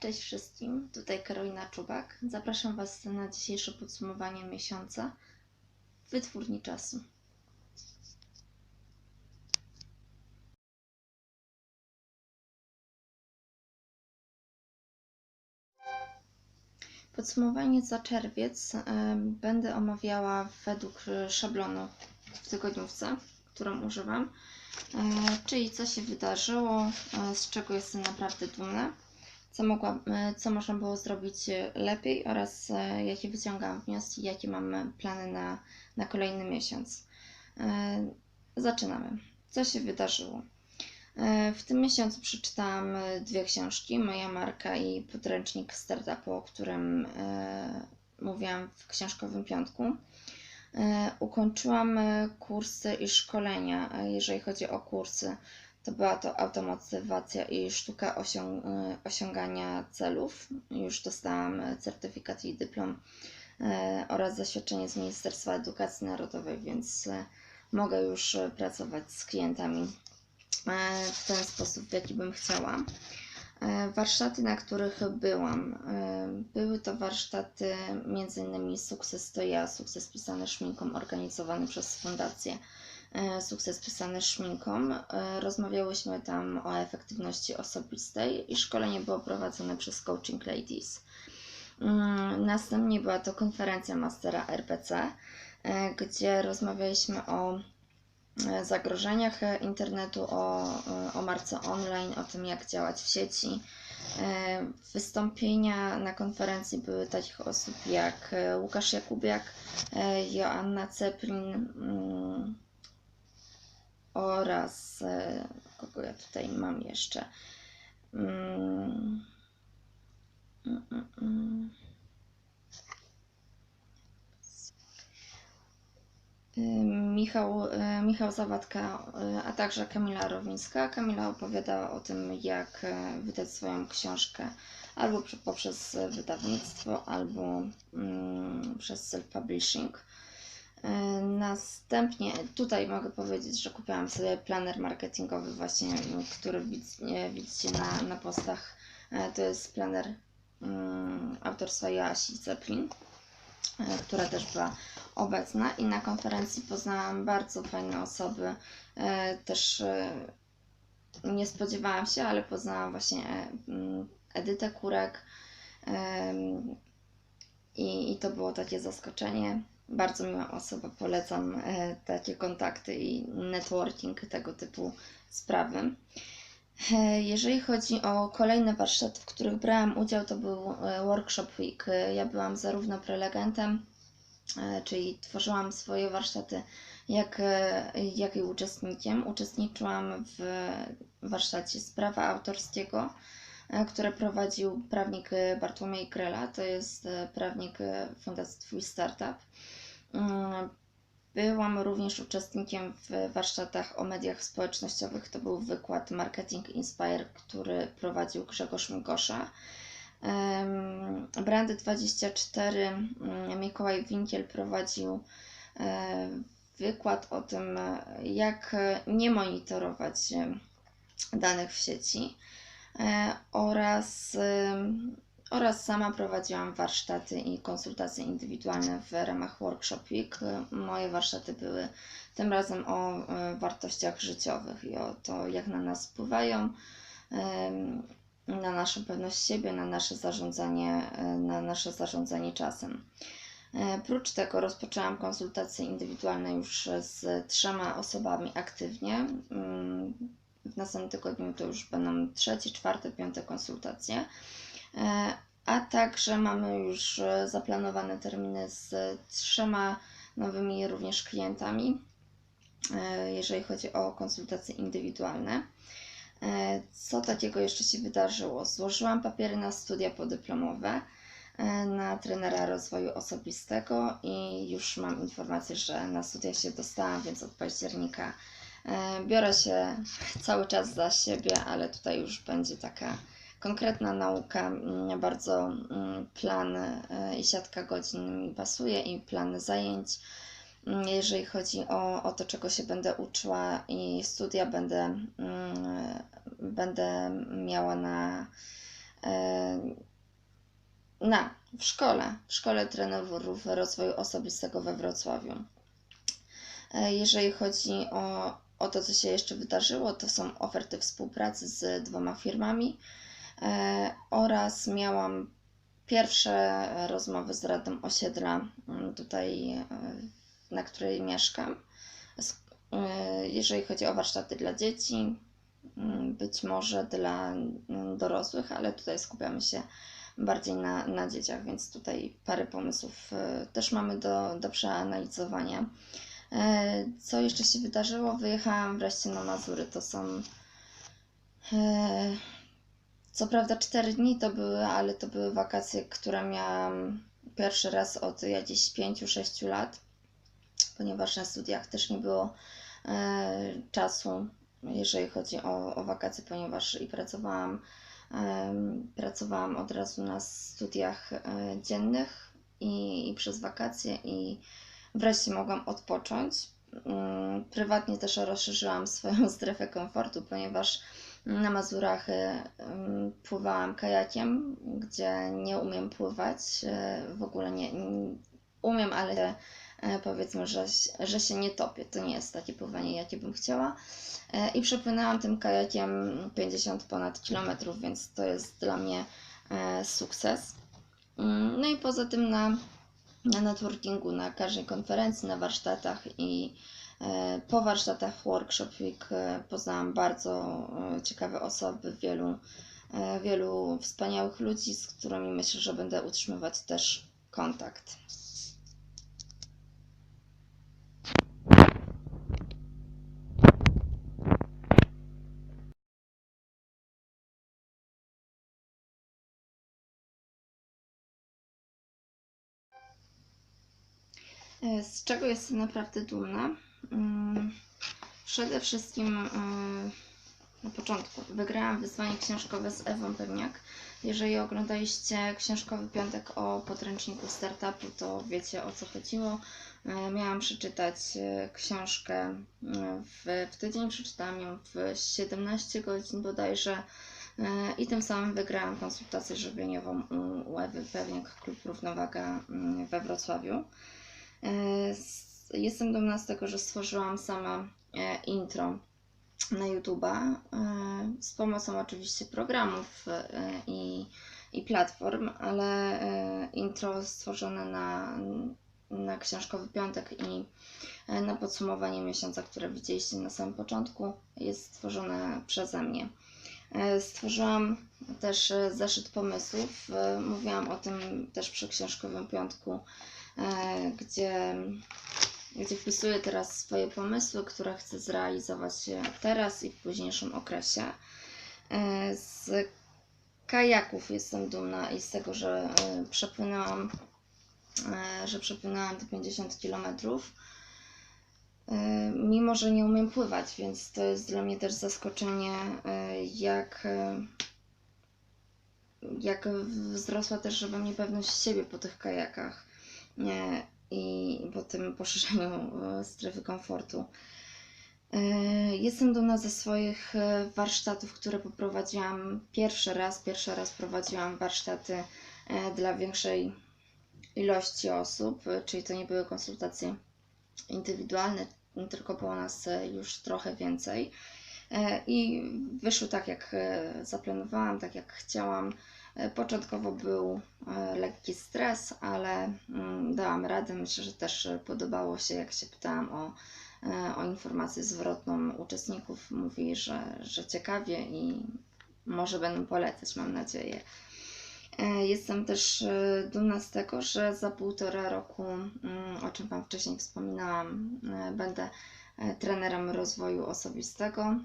Cześć wszystkim, tutaj Karolina Czubak. Zapraszam Was na dzisiejsze podsumowanie miesiąca w Wytwórni Czasu. Podsumowanie za czerwiec e, będę omawiała według szablonu w tygodniówce, którą używam, e, czyli co się wydarzyło, e, z czego jestem naprawdę dumna co, mogła, e, co można było zrobić lepiej oraz e, jakie wyciągam wnioski, jakie mamy plany na, na kolejny miesiąc. E, zaczynamy. Co się wydarzyło? W tym miesiącu przeczytałam dwie książki, Moja marka i podręcznik startupu, o którym mówiłam w książkowym piątku. Ukończyłam kursy i szkolenia, jeżeli chodzi o kursy to była to automotywacja i sztuka e, osiągania celów. Już dostałam certyfikat i dyplom e, oraz zaświadczenie z Ministerstwa Edukacji Narodowej, więc e, mogę już pracować z klientami w ten sposób, w jaki bym chciała. Warsztaty, na których byłam, były to warsztaty m.in. Sukces to ja, sukces pisany szminką, organizowany przez Fundację E, sukces pisany szminką. E, rozmawiałyśmy tam o efektywności osobistej i szkolenie było prowadzone przez Coaching Ladies. Mm, następnie była to konferencja Mastera RPC, e, gdzie rozmawialiśmy o zagrożeniach internetu, o, o marce online, o tym, jak działać w sieci. Wystąpienia na konferencji były takich osób jak Łukasz Jakubiak, Joanna Ceplin, mm, oraz e, kogo ja tutaj mam jeszcze. Mm. Mm, mm, Michał, y, Michał Zawadka, y, a także Kamila Rowińska. Kamila opowiadała o tym, jak wydać swoją książkę albo poprzez wydawnictwo, albo mm, przez self-publishing. E, następnie tutaj mogę powiedzieć, że kupiłam sobie planer marketingowy właśnie, który widzicie na, na postach. E, to jest planer um, autorstwa Joasi Zeppelin, e, która też była obecna i na konferencji poznałam bardzo fajne osoby. Też nie spodziewałam się, ale poznałam właśnie Edytę Kurek i, i to było takie zaskoczenie bardzo miła osoba, polecam e, takie kontakty i networking, tego typu sprawy. E, jeżeli chodzi o kolejne warsztaty, w których brałam udział, to był e, Workshop Week. Ja byłam zarówno prelegentem, czyli tworzyłam swoje warsztaty, jak, jak i uczestnikiem. Uczestniczyłam w warsztacie z prawa autorskiego, które prowadził prawnik Bartłomiej Grela, to jest prawnik Fundacji Twój Startup. Mm, byłam również uczestnikiem w warsztatach o mediach społecznościowych. To był wykład Marketing Inspire, który prowadził Grzegorz Migosza. Brandy 24 mm, Mikołaj Winkiel prowadził e, wykład o tym, jak nie monitorować danych w sieci e, oraz oraz sama prowadziłam warsztaty i konsultacje indywidualne w ramach Workshop Week. Moje warsztaty były tym razem o e, wartościach życiowych i o to, jak na nas wpływają, na naszą pewność siebie, na nasze zarządzanie, e, na nasze zarządzanie czasem. E, prócz tego rozpoczęłam konsultacje indywidualne już z trzema osobami aktywnie. Mm, w następnym tygodniu to już będą trzecie, czwarte, piąte konsultacje. E, a także mamy już e, zaplanowane terminy z trzema nowymi również klientami, e, jeżeli chodzi o konsultacje indywidualne. Co takiego jeszcze się wydarzyło? Złożyłam papiery na studia podyplomowe na trenera rozwoju osobistego i już mam informację, że na studia się dostałam, więc od października biorę się cały czas za siebie, ale tutaj już będzie taka konkretna nauka, mm, bardzo mm, plan e, i siatka godzin mi pasuje i plan zajęć. Mm, jeżeli chodzi o, o to, czego się będę uczyła i studia będę, będę miała na, e, na, w szkole, w szkole trenerów rozwoju osobistego we Wrocławiu. E, Jeżeli chodzi o, o to, co się jeszcze wydarzyło, to są oferty współpracy z dwoma firmami oraz miałam pierwsze rozmowy z Radą Osiedla m, tutaj, e, na której mieszkam. E, Jeżeli chodzi o warsztaty dla dzieci, m, być może dla m, dorosłych, ale tutaj skupiamy się bardziej na, na dzieciach, więc tutaj parę pomysłów e, też mamy do, do przeanalizowania. E, Co jeszcze się wydarzyło? Wyjechałam wreszcie na Mazury. To są e, co prawda 4 dni to były, ale to były wakacje, które miałam pierwszy raz od jakichś 5-6 lat, ponieważ na studiach też nie było e, czasu, jeżeli chodzi o, o wakacje, ponieważ i pracowałam, em, pracowałam od razu na studiach e, dziennych i, i przez wakacje i wreszcie mogłam odpocząć. Mm, Prywatnie też rozszerzyłam swoją strefę komfortu, ponieważ na Mazurach e, em, pływałam kajakiem, gdzie nie umiem pływać. e, W ogóle nie, umiem, ale powiedzmy, że, że się nie topię. To nie jest takie pływanie, jakie bym chciała. I przepłynęłam tym kajakiem 50 ponad kilometrów, więc to jest dla mnie sukces. Mm, No i poza tym na, na networkingu, na każdej konferencji, na warsztatach i po warsztatach Workshop Week e, poznałam bardzo e, ciekawe osoby, wielu, e, wielu wspaniałych ludzi, z którymi myślę, że będę utrzymywać też kontakt. E, Z czego jestem naprawdę dumna? Mm, Przede wszystkim e, na początku wygrałam wyzwanie książkowe z Ewą Pewniak. Jeżeli oglądaliście książkowy piątek o podręczniku startupu, to wiecie o co chodziło. E, Miałam przeczytać e, książkę w, w tydzień, przeczytałam ją w 17 godzin bodajże. I tym samym wygrałam konsultację żywieniową u, Ewy Pewniak, klub Równowaga we Wrocławiu. Jestem dumna z tego, że stworzyłam sama e, intro na YouTube'a e, z pomocą oczywiście programów e, i, i platform, ale intro stworzone na, na książkowy piątek i na podsumowanie miesiąca, które widzieliście na samym początku, jest stworzone przeze mnie. Stworzyłam też zeszyt pomysłów. Mówiłam o tym też przy książkowym piątku, gdzie, gdzie wpisuję teraz swoje pomysły, które chcę zrealizować teraz i w późniejszym okresie. E, Z kajaków jestem dumna i z tego, że e, przepłynęłam, e, że przepłynęłam te 50 kilometrów. E, Mimo, że nie umiem pływać, więc to jest dla mnie też zaskoczenie, jak, jak wzrosła też we mnie pewność siebie po tych kajakach e, i po tym poszerzeniu e, strefy komfortu. E, Jestem dumna ze swoich e, warsztatów, które poprowadziłam pierwszy raz. Pierwszy raz prowadziłam warsztaty dla większej ilości osób, czyli to nie były konsultacje indywidualne, tylko było nas już trochę więcej. I wyszły tak, jak zaplanowałam, tak jak chciałam. E, Początkowo był e, lekki stres, ale mm, dałam radę. Myślę, że też e, podobało się, jak się pytałam o, o informację zwrotną uczestników. Mówi, że, że ciekawie i może będą polecać, mam nadzieję. Jestem też dumna z tego, że za półtora roku, mm, o czym Wam wcześniej wspominałam, będę trenerem rozwoju osobistego.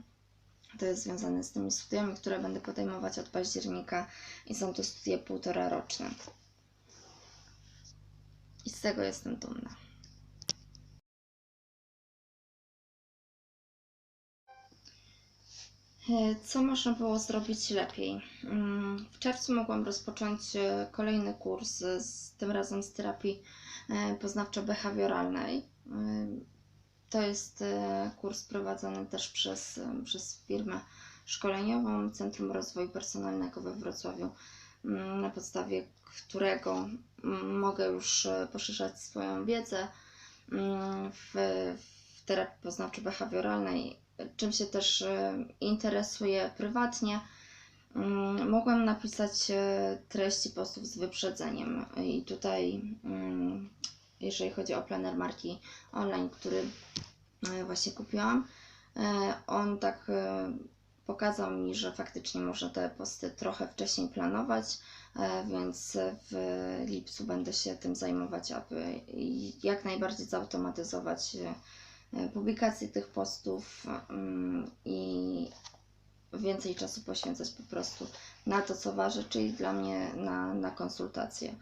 To jest związane z tymi studiami, które będę podejmować od października i są to studia półtora roczne. I z tego jestem dumna. E, Co można było zrobić lepiej? Mm, W czerwcu mogłam rozpocząć e, kolejny kurs, z, tym razem z terapii e, poznawczo-behawioralnej. To jest e, kurs prowadzony też przez, przez firmę szkoleniową Centrum Rozwoju Personalnego we Wrocławiu, mm, na podstawie którego mm, mogę już e, poszerzać swoją wiedzę mm, w, w terapii poznawczo-behawioralnej, czym się też e, interesuję prywatnie. Mogłam napisać treści postów z wyprzedzeniem i tutaj, jeżeli chodzi o planer marki online, który e, właśnie kupiłam, e, on tak e, pokazał mi, że faktycznie można te posty trochę wcześniej planować, więc w lipcu będę się tym zajmować, aby jak najbardziej zautomatyzować publikację tych postów mm, i więcej czasu poświęcać po prostu na to, co ważne, czyli dla mnie na, na konsultacje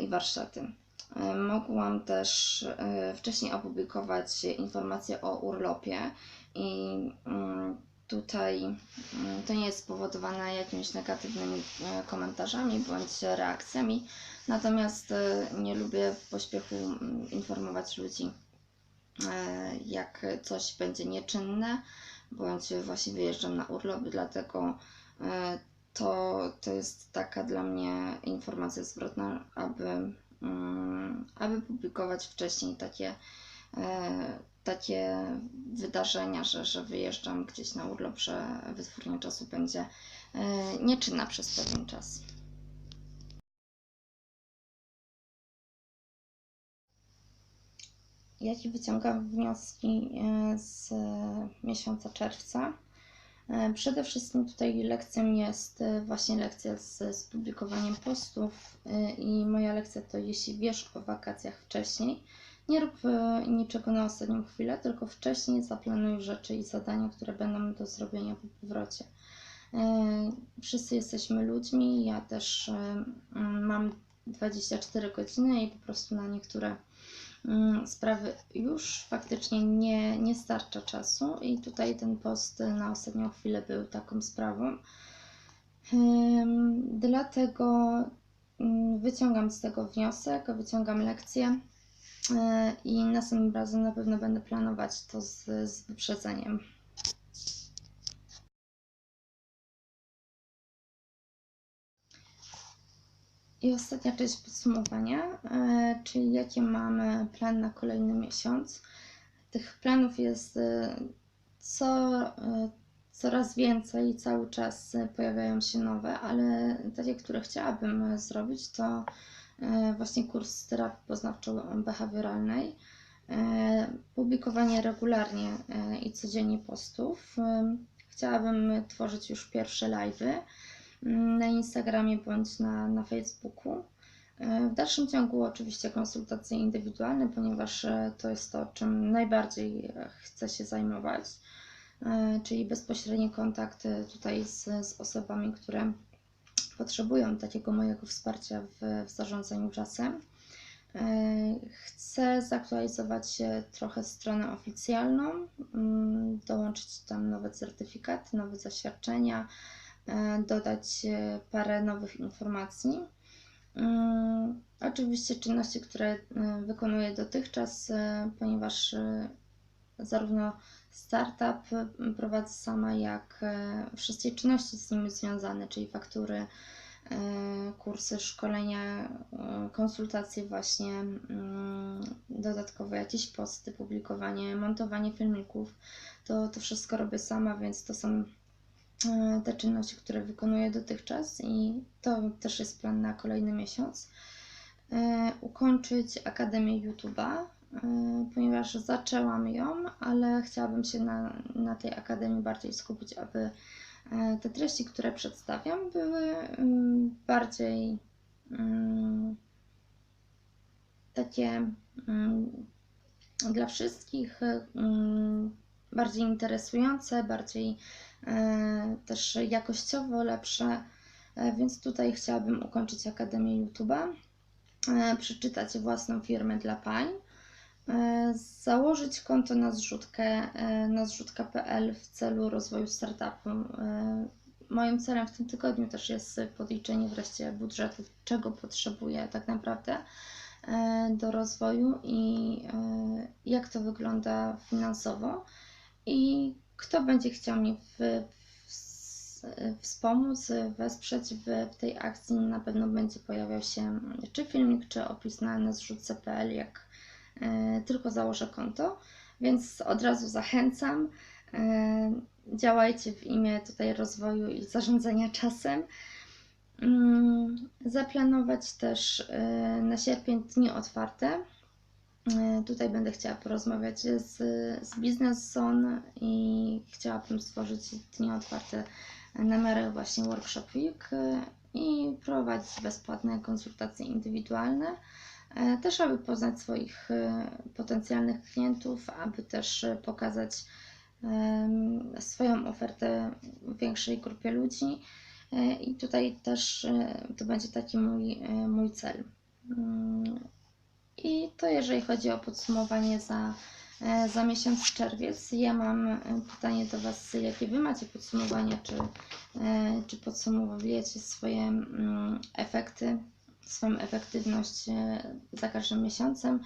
i warsztaty. E, Mogłam też e, wcześniej opublikować informacje o urlopie i mm, tutaj mm, to nie jest spowodowane jakimiś negatywnymi e, komentarzami bądź reakcjami, natomiast nie lubię w pośpiechu mm, informować ludzi, jak coś będzie nieczynne, bądź właśnie wyjeżdżam na urlop, dlatego to, to jest taka dla mnie informacja zwrotna, aby, aby publikować wcześniej takie, e, takie wydarzenia, że, że wyjeżdżam gdzieś na urlop, że wytwórnia czasu będzie e, nieczynna przez pewien czas. Jakie wyciągam wnioski e, z miesiąca czerwca? E, Przede wszystkim tutaj lekcją jest e, właśnie lekcja z, z publikowaniem postów e, i moja lekcja to jeśli wiesz o wakacjach wcześniej, nie rób niczego na ostatnią chwilę, tylko wcześniej zaplanuj rzeczy i zadania, które będą do zrobienia po powrocie. Wszyscy jesteśmy ludźmi, ja też mam 24 godziny i po prostu na niektóre sprawy już faktycznie nie, nie starcza czasu i tutaj ten post na ostatnią chwilę był taką sprawą. Dlatego mm, wyciągam z tego wniosek, wyciągam lekcję yy, i następnym razem na pewno będę planować to z, z wyprzedzeniem. I ostatnia część podsumowania, e, czyli jakie mamy plan na kolejny miesiąc. Tych planów jest e, co, e, coraz więcej, cały czas pojawiają się nowe, ale takie, które chciałabym zrobić, to właśnie kurs terapii poznawczo-behawioralnej, publikowanie regularnie i codziennie postów. Chciałabym tworzyć już pierwsze live'y na Instagramie bądź na, na Facebooku. E, W dalszym ciągu oczywiście konsultacje indywidualne, ponieważ e, to jest to, czym najbardziej e, chcę się zajmować, czyli bezpośredni kontakt tutaj z, z osobami, które potrzebują takiego mojego wsparcia w, w zarządzaniu czasem. Chcę zaktualizować trochę stronę oficjalną, mm, dołączyć tam nowe certyfikaty, nowe zaświadczenia, dodać e, parę nowych informacji. Mm, Oczywiście czynności, które e, wykonuję dotychczas, e, ponieważ e, zarówno startup e, prowadzę sama, jak e, wszystkie czynności z nim związane, czyli faktury, e, kursy, szkolenia, e, konsultacje właśnie, dodatkowo jakieś posty, publikowanie, montowanie filmików, to, to wszystko robię sama, więc to są e, te czynności, które wykonuję dotychczas i to też jest plan na kolejny miesiąc. E, Ukończyć Akademię YouTube'a, e, ponieważ zaczęłam ją, ale chciałabym się na, na tej Akademii bardziej skupić, aby e, te treści, które przedstawiam, były mm, bardziej mm, takie mm, dla wszystkich, bardziej interesujące, bardziej e, też jakościowo lepsze, E, więc tutaj chciałabym ukończyć Akademię YouTube'a, e, przeczytać własną firmę dla pań, e, założyć konto na zrzutkę, e, na zrzutka.pl w celu rozwoju startupu. E, Moim celem w tym tygodniu też jest podliczenie wreszcie budżetu, czego potrzebuję tak naprawdę e, do rozwoju i e, jak to wygląda finansowo i kto będzie chciał mnie w, wspomóc, wesprzeć w, tej akcji. Na pewno będzie pojawiał się czy filmik, czy opis na, na zrzutce.pl, jak e, tylko założę konto, więc od razu zachęcam. E, działajcie w imię tutaj rozwoju i zarządzania czasem. Mm, Zaplanować też e, na sierpień dni otwarte. E, Tutaj będę chciała porozmawiać z, z Business Zone i chciałabym stworzyć dni otwarte na miarę właśnie Workshop Week e, i prowadzić bezpłatne konsultacje indywidualne, e, też aby poznać swoich potencjalnych klientów, aby też pokazać swoją ofertę większej grupie ludzi. I tutaj też to będzie taki mój, mój cel. I to jeżeli chodzi o podsumowanie za, e, za miesiąc czerwiec. Ja mam e, pytanie do Was, jakie Wy macie podsumowanie, czy, e, czy podsumowujecie swoje mm, efekty, swoją efektywność za każdym miesiącem,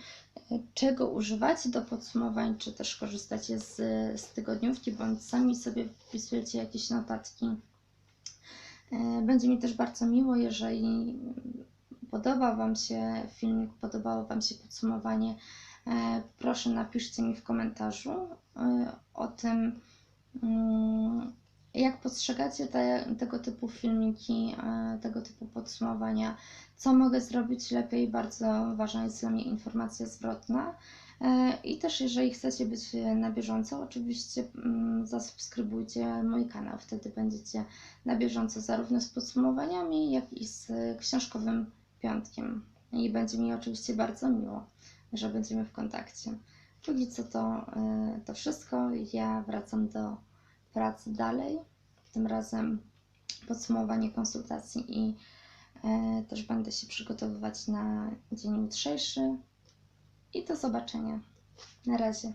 czego używacie do podsumowań, czy też korzystacie z, z tygodniówki, bądź sami sobie wpisujecie jakieś notatki. Będzie mi też bardzo miło, jeżeli podobał Wam się filmik, podobało Wam się podsumowanie. e, Proszę napiszcie mi w komentarzu e, o tym, mm, jak postrzegacie te, tego typu filmiki, e, tego typu podsumowania, co mogę zrobić lepiej. Bardzo ważna jest dla mnie informacja zwrotna. I też, jeżeli chcecie być na bieżąco, oczywiście mm, zasubskrybujcie mój kanał. Wtedy będziecie na bieżąco zarówno z podsumowaniami, jak i z książkowym piątkiem. I będzie mi oczywiście bardzo miło, że będziemy w kontakcie. Póki co to, y, to wszystko. Ja wracam do pracy dalej. Tym razem podsumowanie konsultacji i y, też będę się przygotowywać na dzień jutrzejszy. I do zobaczenia. Na razie.